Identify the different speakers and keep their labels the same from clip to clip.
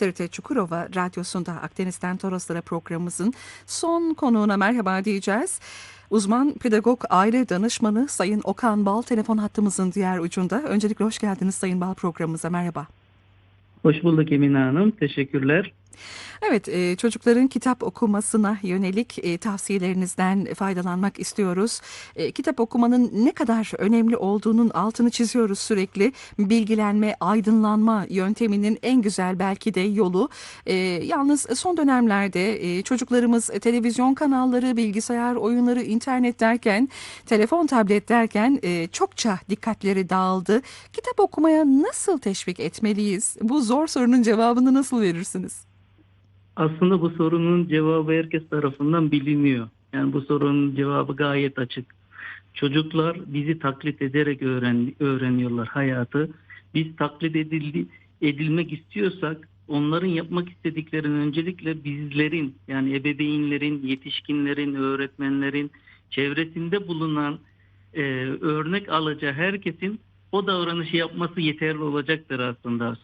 Speaker 1: TRT Çukurova Radyosu'nda Akdeniz'den Toroslara programımızın son konuğuna merhaba diyeceğiz. Uzman pedagog aile danışmanı Sayın Okan Bal telefon hattımızın diğer ucunda. Öncelikle hoş geldiniz Sayın Bal programımıza merhaba.
Speaker 2: Hoş bulduk Emine Hanım. Teşekkürler.
Speaker 1: Evet, e, çocukların kitap okumasına yönelik e, tavsiyelerinizden faydalanmak istiyoruz. E, kitap okumanın ne kadar önemli olduğunun altını çiziyoruz sürekli. Bilgilenme, aydınlanma yönteminin en güzel belki de yolu. Yalnız son dönemlerde çocuklarımız televizyon kanalları, bilgisayar oyunları, internet derken, telefon, tablet derken çokça dikkatleri dağıldı. Kitap okumaya nasıl teşvik etmeliyiz? Bu zor sorunun cevabını nasıl verirsiniz?
Speaker 2: Aslında bu sorunun cevabı herkes tarafından biliniyor. Yani bu sorunun cevabı gayet açık. Çocuklar bizi taklit ederek öğren, öğreniyorlar hayatı. Biz taklit edildi, edilmek istiyorsak onların yapmak istediklerini öncelikle bizlerin yani ebeveynlerin, yetişkinlerin, öğretmenlerin çevresinde bulunan e, örnek alacağı herkesin o davranışı yapması yeterli olacaktır aslında.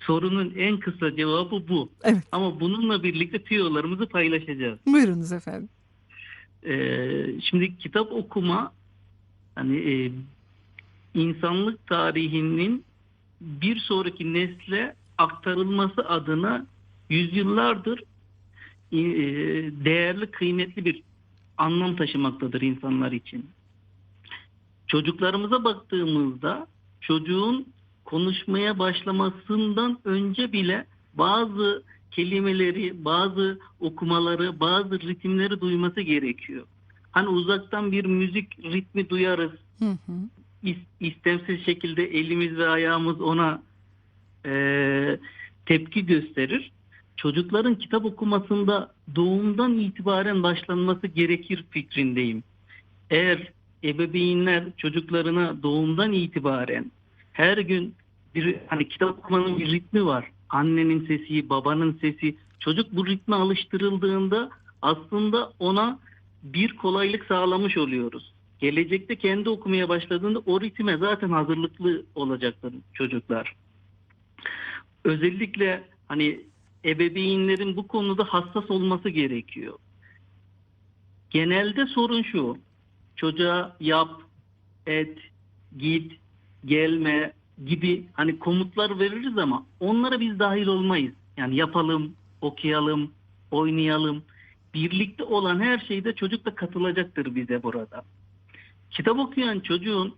Speaker 2: Sorunun en kısa cevabı bu.
Speaker 1: Evet.
Speaker 2: Ama bununla birlikte tüyolarımızı paylaşacağız.
Speaker 1: Buyurunuz efendim.
Speaker 2: Ee, şimdi kitap okuma hani e, insanlık tarihinin bir sonraki nesle aktarılması adına yüzyıllardır e, değerli, kıymetli bir anlam taşımaktadır insanlar için. Çocuklarımıza baktığımızda çocuğun konuşmaya başlamasından önce bile bazı kelimeleri, bazı okumaları, bazı ritimleri duyması gerekiyor. Hani uzaktan bir müzik ritmi duyarız.
Speaker 1: Hı hı.
Speaker 2: İstemsiz şekilde elimiz ve ayağımız ona e, tepki gösterir. Çocukların kitap okumasında doğumdan itibaren başlanması gerekir fikrindeyim. Eğer ebeveynler çocuklarına doğumdan itibaren her gün bir hani kitap okumanın bir ritmi var. Annenin sesi, babanın sesi. Çocuk bu ritme alıştırıldığında aslında ona bir kolaylık sağlamış oluyoruz. Gelecekte kendi okumaya başladığında o ritme zaten hazırlıklı olacaktır çocuklar. Özellikle hani ebeveynlerin bu konuda hassas olması gerekiyor. Genelde sorun şu çocuğa yap, et, git, gelme gibi hani komutlar veririz ama onlara biz dahil olmayız. Yani yapalım, okuyalım, oynayalım. Birlikte olan her şeyde çocuk da katılacaktır bize burada. Kitap okuyan çocuğun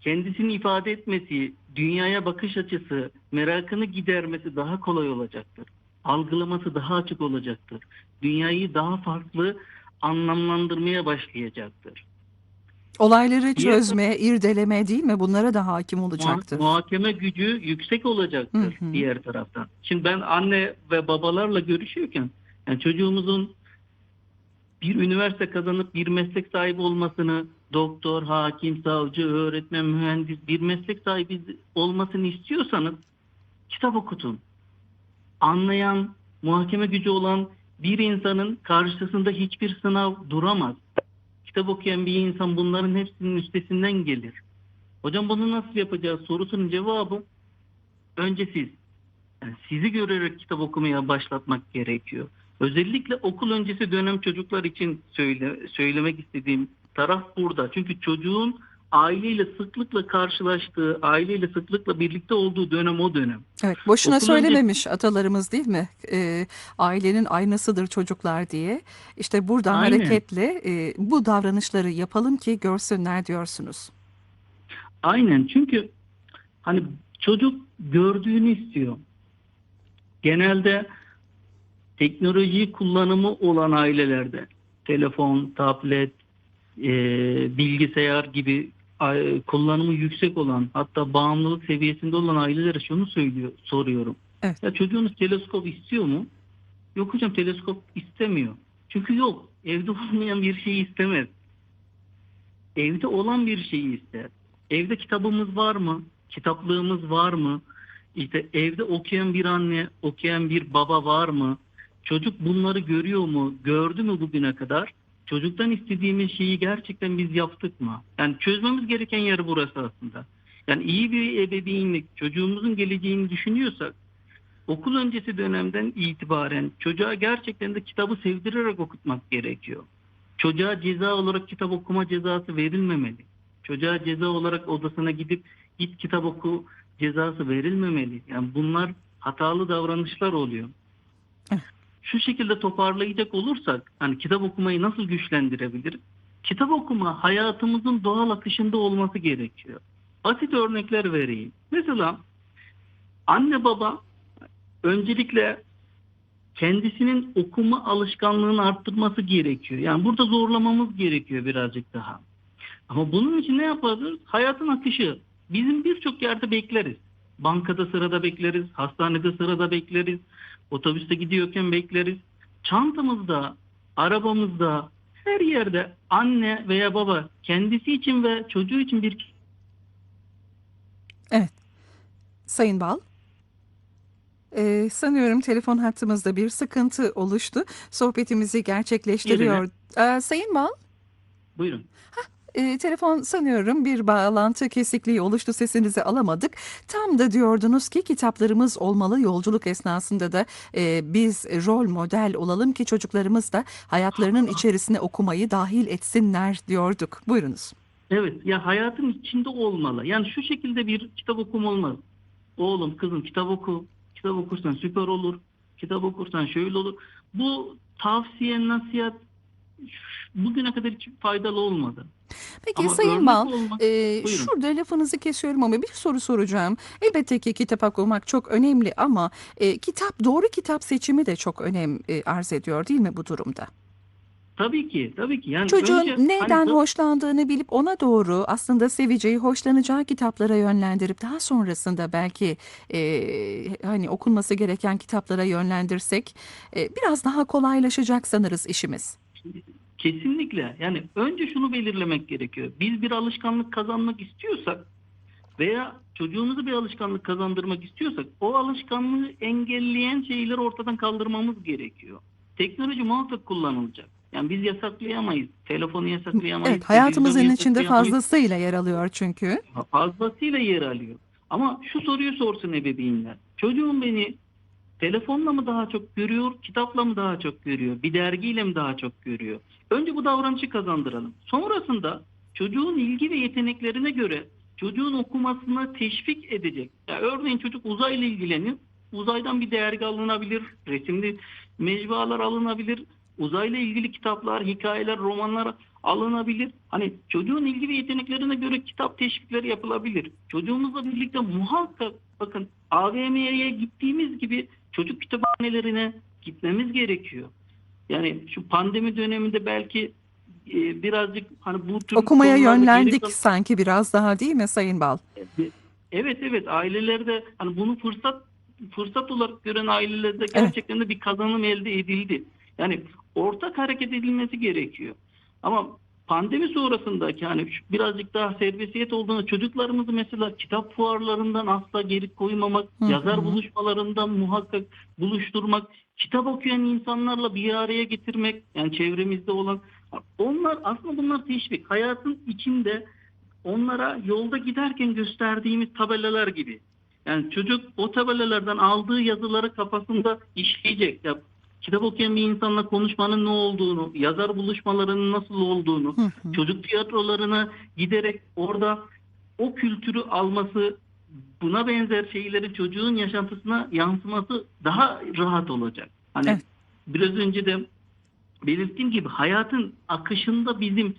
Speaker 2: kendisini ifade etmesi, dünyaya bakış açısı, merakını gidermesi daha kolay olacaktır. Algılaması daha açık olacaktır. Dünyayı daha farklı anlamlandırmaya başlayacaktır.
Speaker 1: Olayları çözme, irdeleme değil mi? Bunlara da hakim olacaktır.
Speaker 2: Muhakeme gücü yüksek olacaktır
Speaker 1: Hı hı.
Speaker 2: diğer taraftan. Şimdi ben anne ve babalarla görüşüyorken yani çocuğumuzun bir üniversite kazanıp bir meslek sahibi olmasını, doktor, hakim, savcı, öğretmen, mühendis bir meslek sahibi olmasını istiyorsanız kitap okutun. Anlayan, muhakeme gücü olan bir insanın karşısında hiçbir sınav duramaz kitap okuyan bir insan bunların hepsinin üstesinden gelir. Hocam bunu nasıl yapacağız sorusunun cevabı önce siz. Yani sizi görerek kitap okumaya başlatmak gerekiyor. Özellikle okul öncesi dönem çocuklar için söyle, söylemek istediğim taraf burada. Çünkü çocuğun aileyle sıklıkla karşılaştığı, aileyle sıklıkla birlikte olduğu dönem o dönem.
Speaker 1: Evet, boşuna
Speaker 2: Okul
Speaker 1: söylememiş atalarımız değil mi? Ee, ailenin aynasıdır çocuklar diye. İşte buradan
Speaker 2: Aynen.
Speaker 1: hareketle e, bu davranışları yapalım ki görsünler diyorsunuz.
Speaker 2: Aynen çünkü hani çocuk gördüğünü istiyor. Genelde teknoloji kullanımı olan ailelerde telefon, tablet, e, bilgisayar gibi kullanımı yüksek olan hatta bağımlılık seviyesinde olan ailelere şunu söylüyor soruyorum.
Speaker 1: Evet.
Speaker 2: Ya çocuğunuz teleskop istiyor mu? Yok hocam teleskop istemiyor. Çünkü yok. Evde olmayan bir şeyi istemez. Evde olan bir şeyi ister. Evde kitabımız var mı? Kitaplığımız var mı? İşte evde okuyan bir anne, okuyan bir baba var mı? Çocuk bunları görüyor mu? Gördü mü bugüne kadar? Çocuktan istediğimiz şeyi gerçekten biz yaptık mı? Yani çözmemiz gereken yer burası aslında. Yani iyi bir ebeveynlik, çocuğumuzun geleceğini düşünüyorsak okul öncesi dönemden itibaren çocuğa gerçekten de kitabı sevdirerek okutmak gerekiyor. Çocuğa ceza olarak kitap okuma cezası verilmemeli. Çocuğa ceza olarak odasına gidip git kitap oku cezası verilmemeli. Yani bunlar hatalı davranışlar oluyor. Şu şekilde toparlayacak olursak hani kitap okumayı nasıl güçlendirebiliriz? Kitap okuma hayatımızın doğal akışında olması gerekiyor. Basit örnekler vereyim. Mesela anne baba öncelikle kendisinin okuma alışkanlığını arttırması gerekiyor. Yani burada zorlamamız gerekiyor birazcık daha. Ama bunun için ne yapabiliriz? Hayatın akışı. Bizim birçok yerde bekleriz. Bankada sırada bekleriz, hastanede sırada bekleriz, otobüste gidiyorken bekleriz. Çantamızda, arabamızda, her yerde anne veya baba kendisi için ve çocuğu için bir
Speaker 1: Sayın Bal. Ee, sanıyorum telefon hattımızda bir sıkıntı oluştu. Sohbetimizi gerçekleştiriyor. Ee, Sayın Bal,
Speaker 2: buyurun.
Speaker 1: E, telefon sanıyorum bir bağlantı kesikliği oluştu. Sesinizi alamadık. Tam da diyordunuz ki kitaplarımız olmalı. Yolculuk esnasında da e, biz rol model olalım ki çocuklarımız da hayatlarının içerisine okumayı dahil etsinler diyorduk. Buyurunuz.
Speaker 2: Evet ya hayatın içinde olmalı. Yani şu şekilde bir kitap okum olmaz. Oğlum kızım kitap oku. Kitap okursan süper olur. Kitap okursan şöyle olur. Bu tavsiye, nasihat bugüne kadar hiç faydalı olmadı.
Speaker 1: Peki
Speaker 2: Ama
Speaker 1: Sayın
Speaker 2: örnek
Speaker 1: Bal,
Speaker 2: olmak-
Speaker 1: e,
Speaker 2: Buyurun.
Speaker 1: şurada lafınızı kesiyorum ama bir soru soracağım. Elbette ki kitap okumak çok önemli ama e, kitap doğru kitap seçimi de çok önem e, arz ediyor değil mi bu durumda?
Speaker 2: Tabii ki, tabii ki. Yani
Speaker 1: Çocuğun
Speaker 2: önce hani
Speaker 1: neden
Speaker 2: da-
Speaker 1: hoşlandığını bilip ona doğru aslında seveceği, hoşlanacağı kitaplara yönlendirip daha sonrasında belki e, hani okunması gereken kitaplara yönlendirsek e, biraz daha kolaylaşacak sanırız işimiz.
Speaker 2: Kesinlikle. Yani önce şunu belirlemek gerekiyor. Biz bir alışkanlık kazanmak istiyorsak veya çocuğumuzu bir alışkanlık kazandırmak istiyorsak o alışkanlığı engelleyen şeyleri ortadan kaldırmamız gerekiyor. Teknoloji muhakkak kullanılacak. Yani biz yasaklayamayız. Telefonu yasaklayamayız.
Speaker 1: Evet, hayatımızın içinde fazlasıyla yer alıyor çünkü.
Speaker 2: fazlasıyla yer alıyor. Ama şu soruyu sorsun ebeveynler. Çocuğum beni telefonla mı daha çok görüyor, kitapla mı daha çok görüyor, bir dergiyle mi daha çok görüyor? Önce bu davranışı kazandıralım. Sonrasında çocuğun ilgi ve yeteneklerine göre çocuğun okumasına teşvik edecek. Ya örneğin çocuk uzayla ilgileniyor. Uzaydan bir dergi alınabilir, resimli mecmualar alınabilir, uzayla ilgili kitaplar, hikayeler, romanlar alınabilir. Hani çocuğun ilgi ve yeteneklerine göre kitap teşvikleri yapılabilir. Çocuğumuzla birlikte muhakkak bakın AVM'ye gittiğimiz gibi çocuk kütüphanelerine gitmemiz gerekiyor. Yani şu pandemi döneminde belki e, birazcık hani bu tür
Speaker 1: Okumaya
Speaker 2: geri
Speaker 1: yönlendik
Speaker 2: kal-
Speaker 1: sanki biraz daha değil mi Sayın Bal?
Speaker 2: Evet evet ailelerde hani bunu fırsat fırsat olarak gören ailelerde gerçekten de bir kazanım elde edildi. Yani ortak hareket edilmesi gerekiyor. Ama pandemi sonrasındaki hani birazcık daha serbestiyet olduğunda çocuklarımızı mesela kitap fuarlarından asla geri koymamak,
Speaker 1: Hı hı.
Speaker 2: yazar buluşmalarından muhakkak buluşturmak, kitap okuyan insanlarla bir araya getirmek, yani çevremizde olan onlar aslında bunlar teşvik. Hayatın içinde onlara yolda giderken gösterdiğimiz tabelalar gibi. Yani çocuk o tabelalardan aldığı yazıları kafasında işleyecek. Ya, kitap okuyan bir insanla konuşmanın ne olduğunu, yazar buluşmalarının nasıl olduğunu,
Speaker 1: Hı hı.
Speaker 2: çocuk tiyatrolarına giderek orada o kültürü alması, buna benzer şeylerin çocuğun yaşantısına yansıması daha rahat olacak. Hani
Speaker 1: Evet.
Speaker 2: biraz önce de belirttiğim gibi hayatın akışında bizim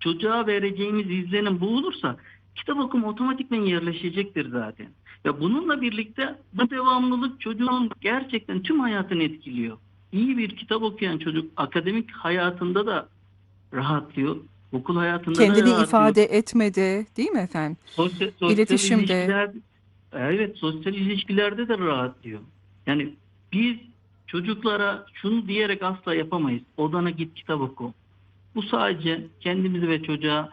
Speaker 2: çocuğa vereceğimiz izlenim bu olursa kitap okuma otomatikman yerleşecektir zaten. Ve bununla birlikte bu devamlılık çocuğun gerçekten tüm hayatını etkiliyor. İyi bir kitap okuyan çocuk akademik hayatında da rahatlıyor. Okul hayatında da
Speaker 1: Kendini
Speaker 2: rahatlıyor.
Speaker 1: ifade etmedi değil mi efendim?
Speaker 2: Sosyal, sosyal
Speaker 1: İletişimde.
Speaker 2: evet sosyal ilişkilerde de rahatlıyor. Yani biz çocuklara şunu diyerek asla yapamayız. Odana git kitap oku. Bu sadece kendimizi ve çocuğa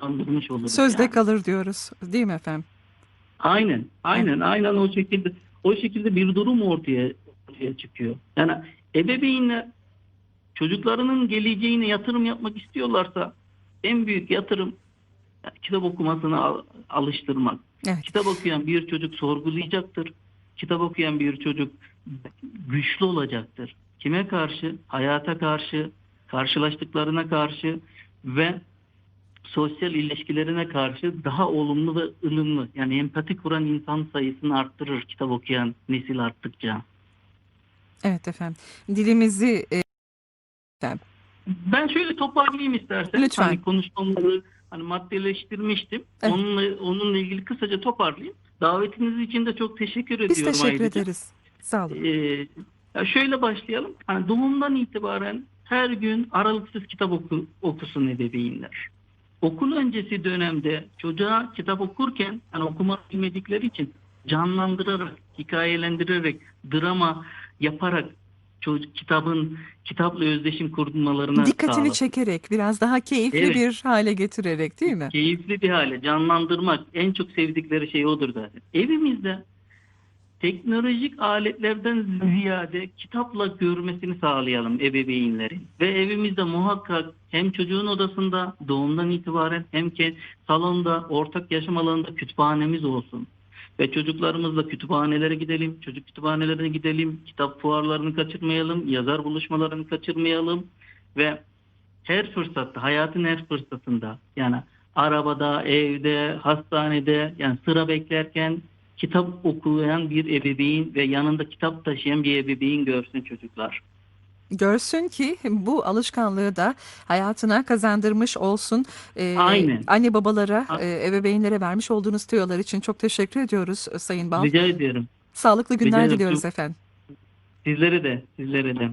Speaker 2: kandırmış oluruz.
Speaker 1: Sözde
Speaker 2: yani.
Speaker 1: kalır diyoruz değil mi efendim?
Speaker 2: Aynen, aynen, aynen o şekilde o şekilde bir durum ortaya, ortaya çıkıyor. Yani ebeveynler çocuklarının geleceğine yatırım yapmak istiyorlarsa en büyük yatırım yani kitap okumasına al- alıştırmak.
Speaker 1: Evet.
Speaker 2: Kitap okuyan bir çocuk sorgulayacaktır. kitap okuyan bir çocuk güçlü olacaktır. Kime karşı? Hayata karşı, karşılaştıklarına karşı ve sosyal ilişkilerine karşı daha olumlu ve ılımlı yani empati kuran insan sayısını arttırır kitap okuyan nesil arttıkça.
Speaker 1: Evet efendim. Dilimizi e, efendim,
Speaker 2: Ben şöyle toparlayayım istersen.
Speaker 1: Lütfen.
Speaker 2: Hani konuşmamızı hani maddeleştirmiştim.
Speaker 1: Evet.
Speaker 2: Onunla, onunla ilgili kısaca toparlayayım. Davetiniz için de çok teşekkür
Speaker 1: biz
Speaker 2: ediyorum
Speaker 1: teşekkür
Speaker 2: ayrıca.
Speaker 1: ederiz. Sağ olun.
Speaker 2: Ee, ya şöyle başlayalım. Hani doğumdan itibaren her gün aralıksız kitap oku, okusun ebeveynler. Okul öncesi dönemde çocuğa kitap okurken hani okuma bilmedikleri için canlandırarak, hikayelendirerek, drama yaparak çocuk kitabın kitapla özdeşim kurmalarına
Speaker 1: Dikkatini
Speaker 2: sağlasın.
Speaker 1: çekerek, biraz daha keyifli
Speaker 2: Evet.
Speaker 1: bir hale getirerek değil mi?
Speaker 2: Keyifli bir hale canlandırmak en çok sevdikleri şey odur zaten. Evimizde teknolojik aletlerden ziyade kitapla görmesini sağlayalım ebeveynlerin. Ve evimizde muhakkak hem çocuğun odasında doğumdan itibaren hem ki salonda, ortak yaşam alanında kütüphanemiz olsun. Ve çocuklarımızla kütüphanelere gidelim, çocuk kütüphanelerine gidelim, kitap fuarlarını kaçırmayalım, yazar buluşmalarını kaçırmayalım ve her fırsatta, hayatın her fırsatında yani arabada, evde, hastanede yani sıra beklerken kitap okuyan bir ebeveyn ve yanında kitap taşıyan bir ebeveyn görsün çocuklar.
Speaker 1: Görsün ki bu alışkanlığı da hayatına kazandırmış olsun. Ee,
Speaker 2: Aynen.
Speaker 1: Anne babalara,
Speaker 2: A-
Speaker 1: e, ebeveynlere vermiş olduğunuz tüyolar için çok teşekkür ediyoruz e, Sayın Bal.
Speaker 2: Rica ediyorum.
Speaker 1: Sağlıklı günler diliyoruz efendim.
Speaker 2: Sizlere de, sizlere de.